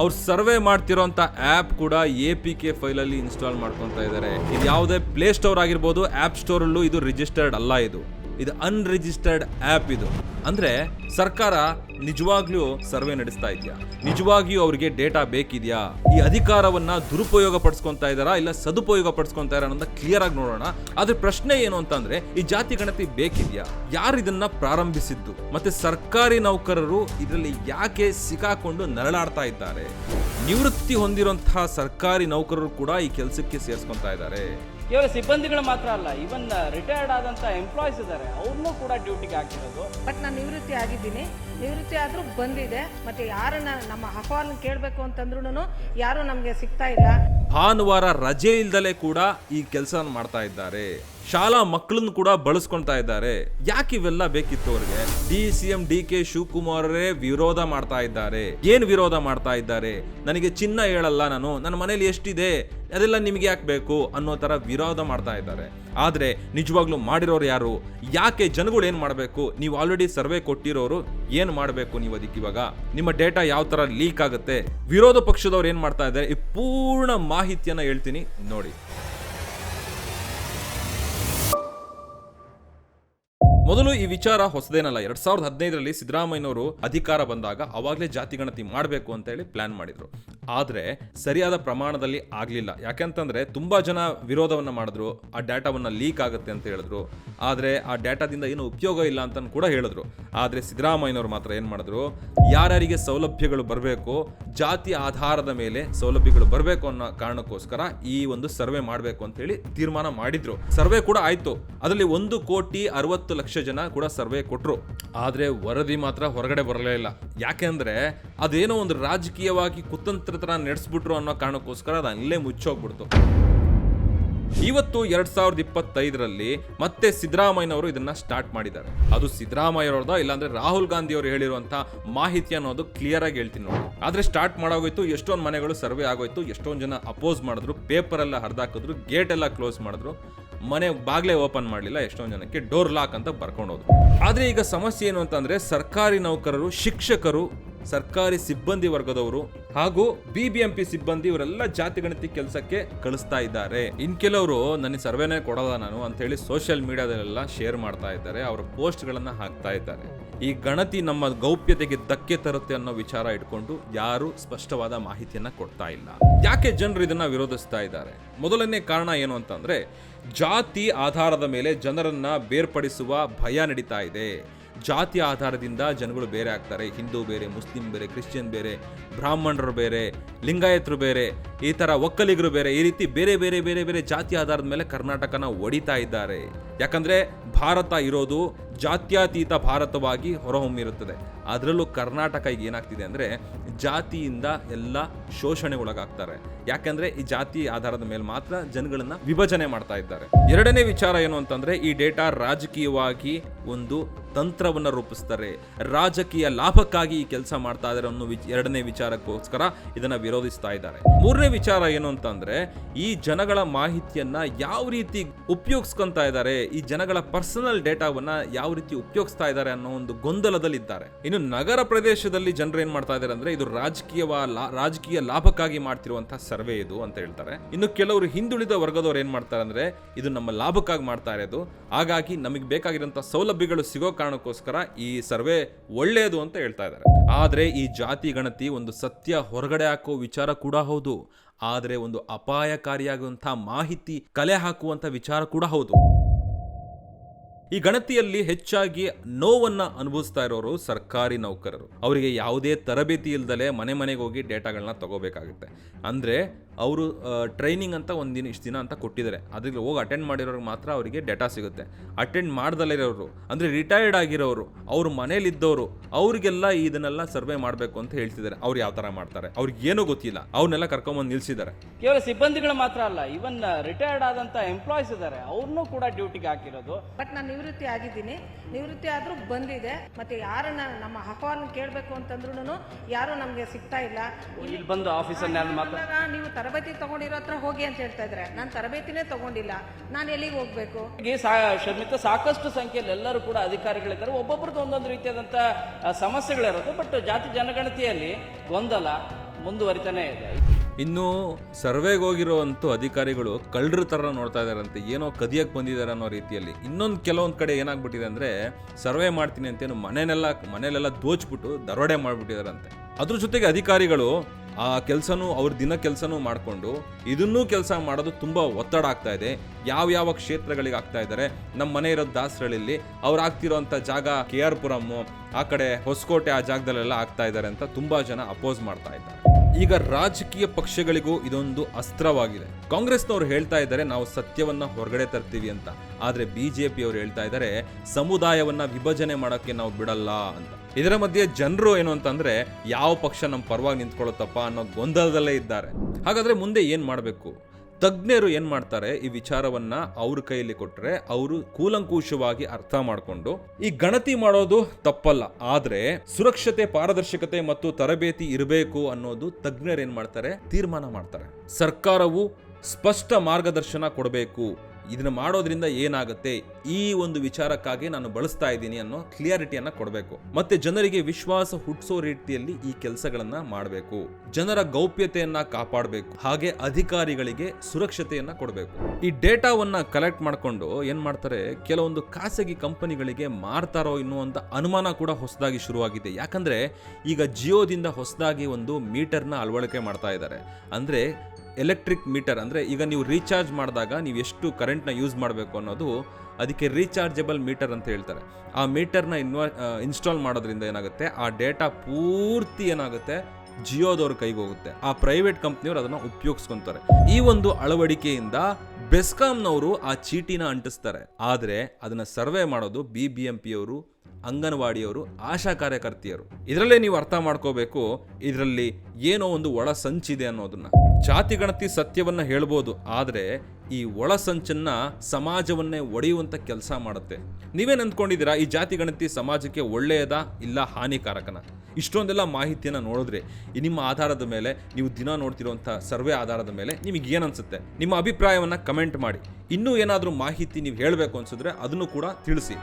ಅವ್ರು ಸರ್ವೆ ಮಾಡ್ತಿರೋಂಥ ಆ್ಯಪ್ ಕೂಡ ಎ ಪಿ ಕೆ ಫೈಲಲ್ಲಿ ಇನ್ಸ್ಟಾಲ್ ಮಾಡ್ಕೊತಾ ಇದ್ದಾರೆ. ಇದು ಯಾವುದೇ ಪ್ಲೇ ಸ್ಟೋರ್ ಆಗಿರ್ಬೋದು, ಆ್ಯಪ್ ಸ್ಟೋರಲ್ಲೂ ಇದು ರಿಜಿಸ್ಟರ್ಡ್ ಅಲ್ಲ ಇದು. ಇದು ಅನ್ರಿಜಿಸ್ಟರ್ಡ್ ಆ್ಯಪ್ ಇದು. ಅಂದರೆ ಸರ್ಕಾರ ನಿಜವಾಗ್ಲೂ ಸರ್ವೆ ನಡೆಸ್ತಾ ಇದೆಯಾ? ನಿಜವಾಗಿಯೂ ಅವರಿಗೆ ಡೇಟಾ ಬೇಕಿದೆಯಾ? ಈ ಅಧಿಕಾರವನ್ನ ದುರುಪಯೋಗ ಪಡಿಸ್ಕೊತಾ ಇದ್ದಾರಾ? ಇಲ್ಲ ಸದುಪಯೋಗ ಪಡಿಸ್ಕೊತಾ ಅನ್ನೋದನ್ನ ಕ್ಲಿಯರ್ ಆಗಿ ನೋಡೋಣ. ಆದ್ರೆ ಪ್ರಶ್ನೆ ಏನು ಅಂತಂದ್ರೆ, ಈ ಜಾತಿ ಗಣತಿ ಬೇಕಿದ್ಯಾ? ಯಾರು ಇದನ್ನ ಪ್ರಾರಂಭಿಸಿದ್ದು? ಮತ್ತೆ ಸರ್ಕಾರಿ ನೌಕರರು ಇದರಲ್ಲಿ ಯಾಕೆ ಸಿಕ್ಕಾಕೊಂಡು ನರಳಾಡ್ತಾ ಇದ್ದಾರೆ? ನಿವೃತ್ತಿ ಹೊಂದಿರುವಂತಹ ಸರ್ಕಾರಿ ನೌಕರರು ಕೂಡ ಈ ಕೆಲಸಕ್ಕೆ ಸೇರಿಸ್ಕೊತಾ ಇದ್ದಾರೆ. ಕೇವಲ ಸಿಬ್ಬಂದಿಗಳು ಮಾತ್ರ ಅಲ್ಲ ಇವನ್ ರಿಟೈರ್ಡ್ ಆದಂಥ ಎಂಪ್ಲಾಯೀಸ್ ಇದ್ದಾರೆ. ಅವ್ರನ್ನೂ ಕೂಡ ಡ್ಯೂಟಿಗೆ ಹಾಕಿರೋದು. ಬಟ್ ನಾನು ನಿವೃತ್ತಿ ಆಗಿದ್ದೀನಿ. ನಿವೃತ್ತಿ ಆದರೂ ಬಂದಿದೆ. ಮತ್ತು ಯಾರನ್ನ ನಮ್ಮ ಅಹವಾಲನ್ನ ಕೇಳಬೇಕು ಅಂತಂದ್ರೂ ಯಾರೂ ನಮಗೆ ಸಿಗ್ತಾ ಇಲ್ಲ. ಭಾನುವಾರ ರಜೆ ಇಲ್ದಲೆ ಕೂಡ ಈ ಕೆಲಸ ಮಾಡ್ತಾ ಇದ್ದಾರೆ. ಶಾಲಾ ಮಕ್ಕಳನ್ನು ಕೂಡ ಬಳಸ್ಕೊಳ್ತಾ ಇದ್ದಾರೆ. ಯಾಕೆ ಇವೆಲ್ಲ ಬೇಕಿತ್ತು ಅವ್ರಿಗೆ? D C M, D K ಶಿವಕುಮಾರರೇ ವಿರೋಧ ಮಾಡ್ತಾ ಇದ್ದಾರೆ. ಏನ್ ವಿರೋಧ ಮಾಡ್ತಾ ಇದ್ದಾರೆ? ನನಗೆ ಚಿನ್ನ ಹೇಳಲ್ಲ ನಾನು. ನನ್ನ ಮನೇಲಿ ಎಷ್ಟಿದೆ? ಅದೆಲ್ಲ ನಿಮಗೆ ಯಾಕೆ ಬೇಕು ಅನ್ನೋ ತರ ವಿರೋಧ ಮಾಡ್ತಾ ಇದ್ದಾರೆ. ಆದ್ರೆ ನಿಜವಾಗ್ಲೂ ಮಾಡಿರೋರು ಯಾರು? ಯಾಕೆ ಜನಗಳು ಏನು ಮಾಡಬೇಕು? ನೀವು ಆಲ್ರೆಡಿ ಸರ್ವೆ ಕೊಟ್ಟಿರೋರು ಏನು ಮಾಡಬೇಕು ನೀವು ಅದಕ್ಕೆ ಇವಾಗ? ನಿಮ್ಮ ಡೇಟಾ ಯಾವ ಥರ ಲೀಕ್ ಆಗುತ್ತೆ? ವಿರೋಧ ಪಕ್ಷದವ್ರು ಏನು ಮಾಡ್ತಾ ಇದ್ದಾರೆ? ಈ ಪೂರ್ಣ ಮಾಹಿತಿಯನ್ನು ಹೇಳ್ತೀನಿ ನೋಡಿ. ಮೊದಲು ಈ ವಿಚಾರ ಹೊಸದೇನಲ್ಲ, ಎರಡ್ ಸಾವಿರದ ಹದಿನೈದರಲ್ಲಿ ಸಿದ್ದರಾಮಯ್ಯನವರು ಅಧಿಕಾರ ಬಂದಾಗ ಅವಾಗಲೇ ಜಾತಿ ಗಣತಿ ಮಾಡಬೇಕು ಅಂತ ಹೇಳಿ ಪ್ಲಾನ್ ಮಾಡಿದ್ರು. ಆದರೆ ಸರಿಯಾದ ಪ್ರಮಾಣದಲ್ಲಿ ಆಗಲಿಲ್ಲ. ಯಾಕೆಂತಂದ್ರೆ ತುಂಬಾ ಜನ ವಿರೋಧವನ್ನ ಮಾಡಿದ್ರು, ಆ ಡೇಟಾವನ್ನ ಲೀಕ್ ಆಗುತ್ತೆ ಅಂತ ಹೇಳಿದ್ರು. ಆದರೆ ಆ ಡೇಟಾದಿಂದ ಏನು ಉಪಯೋಗ ಇಲ್ಲ ಅಂತ ಕೂಡ ಹೇಳಿದ್ರು. ಆದರೆ ಸಿದ್ದರಾಮಯ್ಯನವರು ಮಾತ್ರ ಏನು ಮಾಡಿದ್ರು, ಯಾರ್ಯಾರಿಗೆ ಸೌಲಭ್ಯಗಳು ಬರಬೇಕು, ಜಾತಿ ಆಧಾರದ ಮೇಲೆ ಸೌಲಭ್ಯಗಳು ಬರಬೇಕು ಅನ್ನೋ ಕಾರಣಕ್ಕೋಸ್ಕರ ಈ ಒಂದು ಸರ್ವೆ ಮಾಡಬೇಕು ಅಂತ ಹೇಳಿ ತೀರ್ಮಾನ ಮಾಡಿದ್ರು. ಸರ್ವೆ ಕೂಡ ಆಯ್ತು. ಅದರಲ್ಲಿ ಒಂದು ಕೋಟಿ ಅರವತ್ತು ಲಕ್ಷ ಜನ ಕೂಡ ಸರ್ವೆ ಕೊಟ್ಟರು ಆದರೆ ವರದಿ ಮಾತ್ರ ಹೊರಗಡೆ ಬರಲೇ ಇಲ್ಲ. ಯಾಕೆಂದರೆ ಅದೇನೋ ಒಂದು ರಾಜಕೀಯವಾಗಿ ಕುತಂತ್ರ ಥರ ನಡೆಸ್ಬಿಟ್ರು ಅನ್ನೋ ಕಾರಣಕ್ಕೋಸ್ಕರ ಅದು ಅಲ್ಲೇ ಮುಚ್ಚೋಗ್ಬಿಡ್ತು. ಇವತ್ತು ಎರಡ್ ಸಾವಿರದ ಇಪ್ಪತ್ತೈದರಲ್ಲಿ ಮತ್ತೆ ಸಿದ್ದರಾಮಯ್ಯನವರು ಇದನ್ನ ಸ್ಟಾರ್ಟ್ ಮಾಡಿದ್ದಾರೆ. ಅದು ಸಿದ್ದರಾಮಯ್ಯವ್ರದ ಇಲ್ಲಾಂದ್ರೆ ರಾಹುಲ್ ಗಾಂಧಿ ಅವರು ಹೇಳಿರುವಂತ ಮಾಹಿತಿ ಅನ್ನೋದು ಕ್ಲಿಯರ್ ಆಗಿ ಹೇಳ್ತೀನಿ ನೋಡಿ. ಆದ್ರೆ ಸ್ಟಾರ್ಟ್ ಮಾಡೋಗೋಯ್ತು, ಎಷ್ಟೊಂದು ಮನೆಗಳು ಸರ್ವೆ ಆಗೋಯ್ತು, ಎಷ್ಟೊಂದು ಜನ ಅಪೋಸ್ ಮಾಡಿದ್ರು ಪೇಪರ್ ಎಲ್ಲ ಹರಿದಾಕಿದ್ರು ಗೇಟ್ ಎಲ್ಲ ಕ್ಲೋಸ್ ಮಾಡಿದ್ರು. ಮನೆ ಬಾಗ್ಲೇ ಓಪನ್ ಮಾಡಲಿಲ್ಲ, ಎಷ್ಟೊಂದು ಜನಕ್ಕೆ ಡೋರ್ ಲಾಕ್ ಅಂತ ಬರ್ಕೊಂಡು ಆದರೆ ಆದ್ರೆ ಈಗ ಸಮಸ್ಯೆ ಏನು ಅಂತಂದರೆ ಸರ್ಕಾರಿ ನೌಕರರು, ಶಿಕ್ಷಕರು ಸರ್ಕಾರಿ ಸಿಬ್ಬಂದಿ ವರ್ಗದವರು ಹಾಗೂ ಬಿಬಿಎಂಪಿ ಸಿಬ್ಬಂದಿ ಇವರೆಲ್ಲ ಜಾತಿ ಗಣತಿ ಕೆಲಸಕ್ಕೆ ಕಳಿಸ್ತಾ ಇದ್ದಾರೆ. ಇನ್ ಕೆಲವರು ನನಗೆ ಸರ್ವೆನೇ ಕೊಡಲ್ಲ ನಾನು ಅಂತ ಹೇಳಿ ಸೋಷಿಯಲ್ ಮೀಡಿಯಾದಲ್ಲೆಲ್ಲ ಶೇರ್ ಮಾಡ್ತಾ ಇದ್ದಾರೆ, ಅವರ ಪೋಸ್ಟ್ ಗಳನ್ನ ಹಾಕ್ತಾ ಇದ್ದಾರೆ. ಈ ಗಣತಿ ನಮ್ಮ ಗೌಪ್ಯತೆಗೆ ಧಕ್ಕೆ ತರುತ್ತೆ ಅನ್ನೋ ವಿಚಾರ ಇಟ್ಕೊಂಡು ಯಾರು ಸ್ಪಷ್ಟವಾದ ಮಾಹಿತಿಯನ್ನ ಕೊಡ್ತಾ ಇಲ್ಲ. ಯಾಕೆ ಜನರು ಇದನ್ನ ವಿರೋಧಿಸ್ತಾ ಇದ್ದಾರೆ? ಮೊದಲನೇ ಕಾರಣ ಏನು ಅಂತಂದ್ರೆ, ಜಾತಿ ಆಧಾರದ ಮೇಲೆ ಜನರನ್ನ ಬೇರ್ಪಡಿಸುವ ಭಯ ನಡೀತಾ ಇದೆ. ಜಾತಿ ಆಧಾರದಿಂದ ಜನಗಳು ಬೇರೆ ಆಗ್ತಾರೆ. ಹಿಂದೂ ಬೇರೆ, ಮುಸ್ಲಿಂ ಬೇರೆ, ಕ್ರಿಶ್ಚಿಯನ್ ಬೇರೆ, ಬ್ರಾಹ್ಮಣರು ಬೇರೆ, ಲಿಂಗಾಯತರು ಬೇರೆ, ಈ ಥರ ಒಕ್ಕಲಿಗರು ಬೇರೆ, ಈ ರೀತಿ ಬೇರೆ ಬೇರೆ ಬೇರೆ ಬೇರೆ ಜಾತಿ ಆಧಾರದ ಮೇಲೆ ಕರ್ನಾಟಕನ ಒಡಿತಾ ಇದ್ದಾರೆ. ಯಾಕಂದ್ರೆ ಭಾರತ ಇರೋದು ಜಾತ್ಯತೀತ ಭಾರತವಾಗಿ ಹೊರಹೊಮ್ಮಿರುತ್ತದೆ. ಅದರಲ್ಲೂ ಕರ್ನಾಟಕ ಈಗ ಏನಾಗ್ತಿದೆ ಅಂದರೆ ಜಾತಿಯಿಂದ ಎಲ್ಲ ಶೋಷಣೆ ಒಳಗಾಗ್ತಾರೆ ಯಾಕಂದ್ರೆ ಈ ಜಾತಿ ಆಧಾರದ ಮೇಲೆ ಮಾತ್ರ ಜನಗಳನ್ನು ವಿಭಜನೆ ಮಾಡ್ತಾ ಇದ್ದಾರೆ. ಎರಡನೇ ವಿಚಾರ ಏನು ಅಂತಂದರೆ ಈ ಡೇಟಾ ರಾಜಕೀಯವಾಗಿ ಒಂದು ತಂತ್ರವನ್ನು ರೂಪಿಸ್ತಾರೆ. ರಾಜಕೀಯ ಲಾಭಕ್ಕಾಗಿ ಈ ಕೆಲಸ ಮಾಡ್ತಾ ಇದ್ದಾರೆ ಅನ್ನೋ ಎರಡನೇ ವಿಚಾರಕ್ಕೋಸ್ಕರ ಇದನ್ನ ವಿರೋಧಿಸ್ತಾ ಇದ್ದಾರೆ. ಮೂರನೇ ವಿಚಾರ ಏನು ಅಂತಂದರೆ ಈ ಜನಗಳ ಮಾಹಿತಿಯನ್ನು ಯಾವ ರೀತಿ ಉಪಯೋಗಿಸ್ಕೊತಾ ಇದ್ದಾರೆ ಈ ಜನಗಳ ಪರ್ಸನಲ್ ಡೇಟಾವನ್ನ ಯಾವ ರೀತಿ ಉಪಯೋಗಿಸ್ತಾ ಇದ್ದಾರೆ ಅನ್ನೋ ಒಂದು ಗೊಂದಲದಲ್ಲಿದ್ದಾರೆ. ಇನ್ನು ನಗರ ಪ್ರದೇಶದಲ್ಲಿ ಜನರು ಏನ್ ಮಾಡ್ತಾ ಇದ್ದಾರೆ ಅಂದ್ರೆ ಇದು ರಾಜಕೀಯವ ಲಾ- ರಾಜಕೀಯ ಲಾಭಕ್ಕಾಗಿ ಮಾಡ್ತಿರುವಂತಹ ಸರ್ವೆ ಇದು ಅಂತ ಹೇಳ್ತಾರೆ. ಇನ್ನು ಕೆಲವರು ಹಿಂದುಳಿದ ವರ್ಗದವ್ರು ಏನ್ ಮಾಡ್ತಾರೆ ಅಂದ್ರೆ ಇದು ನಮ್ಮ ಲಾಭಕ್ಕಾಗಿ ಮಾಡ್ತಾ ಇರೋದು. ಹಾಗಾಗಿ ನಮಗೆ ಬೇಕಾಗಿರುವಂತಹ ಸೌಲಭ್ಯಗಳು ಸಿಗೋ ಕಾರಣಕ್ಕೋಸ್ಕರ ಈ ಸರ್ವೆ ಒಳ್ಳೆಯದು ಅಂತ ಹೇಳ್ತಾ ಇದ್ದಾರೆ ಆದ್ರೆ ಈ ಜಾತಿ ಗಣತಿ ಒಂದು ಸತ್ಯ ಹೊರಗಡೆ ಹಾಕೋ ವಿಚಾರ ಕೂಡ ಹೌದು. ಆದ್ರೆ ಒಂದು ಅಪಾಯಕಾರಿಯಾಗುವಂತಹ ಮಾಹಿತಿ ಕಲೆ ಹಾಕುವಂಥ ವಿಚಾರ ಕೂಡ ಹೌದು. ಈ ಗಣತಿಯಲ್ಲಿ ಹೆಚ್ಚಾಗಿ ನೋವನ್ನ ಅನುಭವಿಸ್ತಾ ಇರೋರು ಸರ್ಕಾರಿ ನೌಕರರು. ಅವರಿಗೆ ಯಾವುದೇ ತರಬೇತಿ ಇಲ್ದಲೆ ಮನೆ ಮನೆಗೆ ಹೋಗಿ ಡೇಟಾಗಳನ್ನ ತಗೋಬೇಕಾಗುತ್ತೆ. ಅಂದರೆ ಅವರು ಟ್ರೈನಿಂಗ್ ಅಂತ ಒಂದಿನ ಇಷ್ಟು ದಿನ ಅಂತ ಕೊಟ್ಟಿದ್ದಾರೆ. ಅದ್ರಲ್ಲಿ ಹೋಗಿ ಅಟೆಂಡ್ ಮಾಡಿರೋರಿಗೆ ಮಾತ್ರ ಅವರಿಗೆ ಡೇಟಾ ಸಿಗುತ್ತೆ. ಅಟೆಂಡ್ ಮಾಡ್ದಲ್ಲಿರೋರು ಅಂದರೆ ರಿಟೈರ್ಡ್ ಆಗಿರೋರು ಅವ್ರ ಮನೇಲಿದ್ದವರು ಅವ್ರಿಗೆಲ್ಲ ಇದನ್ನೆಲ್ಲ ಸರ್ವೆ ಮಾಡಬೇಕು ಅಂತ ಹೇಳ್ತಿದ್ದಾರೆ. ಅವ್ರು ಯಾವ ಥರ ಮಾಡ್ತಾರೆ? ಅವ್ರಿಗೆ ಏನೂ ಗೊತ್ತಿಲ್ಲ. ಅವ್ರನ್ನೆಲ್ಲ ಕರ್ಕೊಂಬಂದು ನಿಲ್ಲಿಸಿದ್ದಾರೆ ಕೇವಲ ಸಿಬ್ಬಂದಿಗಳು ಮಾತ್ರ ಅಲ್ಲ ಇವನ್ ರಿಟೈರ್ಡ್ ಆದಂಥ ಎಂಪ್ಲಾಯ್ಸ್ ಇದ್ದಾರೆ ಅವ್ರನ್ನೂ ಕೂಡ ಡ್ಯೂಟಿಗೆ ಹಾಕಿರೋದು. ಬಟ್ ನಾನು ನಿವೃತ್ತಿ ಆಗಿದ್ದೀನಿ. ನಿವೃತ್ತಿ ಆದರೂ ಬಂದಿದೆ. ಮತ್ತೆ ಯಾರನ್ನ ನಮ್ಮ ಅಹವಾಲನ್ನ ಕೇಳಬೇಕು ಅಂತಂದ್ರೂ ಯಾರು ನಮಗೆ ಸಿಗ್ತಾ ಇಲ್ಲ. ಇಲ್ಲಿ ಬಂದು ಆಫೀಸಲ್ಲಿ ನೀವು ತರಬೇತಿ ತಗೊಂಡಿರೋ ಹತ್ರ ಹೋಗಿ ಅಂತ ಹೇಳ್ತಾ ಇದ್ದಾರೆ. ನಾನು ತರಬೇತಿನೇ ತಗೊಂಡಿಲ್ಲ. ನಾನು ಎಲ್ಲಿಗೆ ಹೋಗಬೇಕು? ಶರ್ಮಿತ ಸಾಕಷ್ಟು ಸಂಖ್ಯೆಯಲ್ಲಿ ಎಲ್ಲರೂ ಕೂಡ ಅಧಿಕಾರಿಗಳಿದ್ದಾರೆ. ಒಬ್ಬೊಬ್ರದ್ದು ಒಂದೊಂದು ರೀತಿಯಾದಂತಹ ಸಮಸ್ಯೆಗಳಿರುತ್ತೆ. ಬಟ್ ಜಾತಿ ಜನಗಣತಿಯಲ್ಲಿ ಗೊಂದಲ ಮುಂದುವರಿತಾನೆ ಇದೆ. ಇನ್ನು ಸರ್ವೆಗೆ ಹೋಗಿರೋವಂಥ ಅಧಿಕಾರಿಗಳು ಕಳ್ಳರ ಥರ ನೋಡ್ತಾ ಇದ್ದಾರಂತೆ ಏನೋ ಕದಿಯಕ್ಕೆ ಬಂದಿದ್ದಾರೆ ಅನ್ನೋ ರೀತಿಯಲ್ಲಿ. ಇನ್ನೊಂದು ಕೆಲವೊಂದು ಕಡೆ ಏನಾಗ್ಬಿಟ್ಟಿದೆ ಅಂದರೆ ಸರ್ವೆ ಮಾಡ್ತೀನಿ ಅಂತೇನು ಮನೆನೆಲ್ಲ, ಮನೇಲೆಲ್ಲ ದೋಚ್ಬಿಟ್ಟು ದರೋಡೆ ಮಾಡಿಬಿಟ್ಟಿದಾರಂತೆ. ಅದ್ರ ಜೊತೆಗೆ ಅಧಿಕಾರಿಗಳು ಆ ಕೆಲಸನೂ, ಅವ್ರ ದಿನ ಕೆಲಸನೂ ಮಾಡಿಕೊಂಡು ಇದನ್ನೂ ಕೆಲಸ ಮಾಡೋದು ತುಂಬ ಒತ್ತಡ ಆಗ್ತಾ ಇದೆ. ಯಾವ ಯಾವ ಕ್ಷೇತ್ರಗಳಿಗೆ ಆಗ್ತಾ ಇದ್ದಾರೆ ನಮ್ಮ ಮನೆ ಇರೋದು ದಾಸರಳ್ಳಿಲಿ ಅವ್ರು ಆಗ್ತಿರೋಂಥ ಜಾಗ ಕೆ ಆರ್ ಪುರಮ್ಮು, ಆ ಕಡೆ ಹೊಸಕೋಟೆ ಆ ಜಾಗದಲ್ಲೆಲ್ಲ ಆಗ್ತಾ ಇದ್ದಾರೆ ಅಂತ ತುಂಬ ಜನ ಅಪೋಸ್ ಮಾಡ್ತಾ ಇದ್ದಾರೆ. ಈಗ ರಾಜಕೀಯ ಪಕ್ಷಗಳಿಗೂ ಇದೊಂದು ಅಸ್ತ್ರವಾಗಿದೆ. ಕಾಂಗ್ರೆಸ್ನವ್ರು ಹೇಳ್ತಾ ಇದ್ದಾರೆ, ನಾವು ಸತ್ಯವನ್ನ ಹೊರಗಡೆ ತರ್ತೀವಿ ಅಂತ. ಆದ್ರೆ ಬಿಜೆಪಿ ಅವರು ಹೇಳ್ತಾ ಇದ್ದಾರೆ, ಸಮುದಾಯವನ್ನ ವಿಭಜನೆ ಮಾಡೋಕ್ಕೆ ನಾವು ಬಿಡಲ್ಲ ಅಂತ. ಇದರ ಮಧ್ಯೆ ಜನರು ಏನು ಅಂತಂದ್ರೆ, ಯಾವ ಪಕ್ಷ ನಮ್ಮ ಪರವಾಗಿ ನಿಂತ್ಕೊಳ್ಳುತ್ತಪ್ಪ ಅನ್ನೋ ಗೊಂದಲದಲ್ಲೇ ಇದ್ದಾರೆ. ಹಾಗಾದ್ರೆ ಮುಂದೆ ಏನ್ ಮಾಡಬೇಕು? ತಜ್ಞರು ಏನು ಮಾಡ್ತಾರೆ, ಈ ವಿಚಾರವನ್ನ ಅವ್ರ ಕೈಯಲ್ಲಿ ಕೊಟ್ಟರೆ ಅವರು ಕೂಲಂಕುಷವಾಗಿ ಅರ್ಥ ಮಾಡಿಕೊಂಡು, ಈ ಗಣತಿ ಮಾಡೋದು ತಪ್ಪಲ್ಲ, ಆದರೆ ಸುರಕ್ಷತೆ, ಪಾರದರ್ಶಕತೆ ಮತ್ತು ತರಬೇತಿ ಇರಬೇಕು ಅನ್ನೋದು ತಜ್ಞರು ಏನು ಮಾಡ್ತಾರೆ, ತೀರ್ಮಾನ ಮಾಡ್ತಾರೆ. ಸರ್ಕಾರವು ಸ್ಪಷ್ಟ ಮಾರ್ಗದರ್ಶನ ಕೊಡಬೇಕು. ಇದನ್ನ ಮಾಡೋದ್ರಿಂದ ಏನಾಗುತ್ತೆ? ಈ ಒಂದು ವಿಚಾರಕ್ಕಾಗಿ ನಾನು ಬಳಸ್ತಾ ಇದ್ದೀನಿ ಅನ್ನೋ ಕ್ಲಿಯಾರಿಟಿಯನ್ನು ಕೊಡಬೇಕು. ಮತ್ತೆ ಜನರಿಗೆ ವಿಶ್ವಾಸ ಹುಟ್ಟಿಸೋ ರೀತಿಯಲ್ಲಿ ಈ ಕೆಲಸಗಳನ್ನ ಮಾಡಬೇಕು. ಜನರ ಗೌಪ್ಯತೆಯನ್ನ ಕಾಪಾಡಬೇಕು. ಹಾಗೆ ಅಧಿಕಾರಿಗಳಿಗೆ ಸುರಕ್ಷತೆಯನ್ನ ಕೊಡಬೇಕು. ಈ ಡೇಟಾವನ್ನ ಕಲೆಕ್ಟ್ ಮಾಡಿಕೊಂಡು ಏನ್ ಮಾಡ್ತಾರೆ? ಕೆಲವೊಂದು ಖಾಸಗಿ ಕಂಪನಿಗಳಿಗೆ ಮಾರ್ತಾರೋ ಅನ್ನುವಂಥ ಅನುಮಾನ ಕೂಡ ಹೊಸದಾಗಿ ಶುರುವಾಗಿದೆ. ಯಾಕಂದ್ರೆ ಈಗ ಜಿಯೋದಿಂದ ಹೊಸದಾಗಿ ಒಂದು ಮೀಟರ್ನ ಅಳವಡಿಕೆ ಮಾಡ್ತಾ ಇದ್ದಾರೆ. ಅಂದ್ರೆ ಎಲೆಕ್ಟ್ರಿಕ್ ಮೀಟರ್ ಅಂದರೆ ಈಗ ನೀವು ರೀಚಾರ್ಜ್ ಮಾಡಿದಾಗ ನೀವು ಎಷ್ಟು ಕರೆಂಟ್ನ ಯೂಸ್ ಮಾಡಬೇಕು ಅನ್ನೋದು ಅದಕ್ಕೆ ರೀಚಾರ್ಜಬಲ್ ಮೀಟರ್ ಅಂತ ಹೇಳ್ತಾರೆ. ಆ ಮೀಟರ್ನ ಇನ್ವಾ ಇನ್ಸ್ಟಾಲ್ ಮಾಡೋದ್ರಿಂದ ಏನಾಗುತ್ತೆ? ಆ ಡೇಟಾ ಪೂರ್ತಿ ಏನಾಗುತ್ತೆ? ಜಿಯೋದವ್ರ ಕೈಗೆ ಹೋಗುತ್ತೆ. ಆ ಪ್ರೈವೇಟ್ ಕಂಪ್ನಿಯವರು ಅದನ್ನು ಉಪಯೋಗಿಸ್ಕೊತಾರೆ. ಈ ಒಂದು ಅಳವಡಿಕೆಯಿಂದ ಬೆಸ್ಕಾಮ್ನವರು ಆ ಚೀಟಿನ ಅಂಟಿಸ್ತಾರೆ. ಆದರೆ ಅದನ್ನು ಸರ್ವೆ ಮಾಡೋದು ಬಿ ಬಿ ಎಂ ಪಿಯವರು ಅಂಗನವಾಡಿಯವರು, ಆಶಾ ಕಾರ್ಯಕರ್ತೆಯರು. ಇದರಲ್ಲೇ ನೀವು ಅರ್ಥ ಮಾಡ್ಕೋಬೇಕು, ಇದರಲ್ಲಿ ಏನೋ ಒಂದು ಒಳ ಸಂಚಿದೆ ಅನ್ನೋದನ್ನ. ಜಾತಿ ಗಣತಿ ಸತ್ಯವನ್ನ ಹೇಳ್ಬೋದು, ಆದರೆ ಈ ಒಳ ಸಂಚನ್ನ ಸಮಾಜವನ್ನೇ ಒಡೆಯುವಂತ ಕೆಲಸ ಮಾಡುತ್ತೆ. ನೀವೇನು ಅಂದ್ಕೊಂಡಿದ್ದೀರಾ ಈ ಜಾತಿ ಗಣತಿ ಸಮಾಜಕ್ಕೆ ಒಳ್ಳೆಯದಾ, ಇಲ್ಲ ಹಾನಿಕಾರಕನ? ಇಷ್ಟೊಂದೆಲ್ಲ ಮಾಹಿತಿಯನ್ನ ನೋಡಿದ್ರೆ, ಈ ನಿಮ್ಮ ಆಧಾರದ ಮೇಲೆ, ನೀವು ದಿನ ನೋಡ್ತಿರುವಂಥ ಸರ್ವೆ ಆಧಾರದ ಮೇಲೆ ನಿಮಗೆ ಏನನ್ಸುತ್ತೆ ನಿಮ್ಮ ಅಭಿಪ್ರಾಯವನ್ನ ಕಮೆಂಟ್ ಮಾಡಿ. ಇನ್ನೂ ಏನಾದರೂ ಮಾಹಿತಿ ನೀವು ಹೇಳಬೇಕು ಅನ್ಸಿದ್ರೆ, ಅದನ್ನು ಕೂಡ ತಿಳಿಸಿ.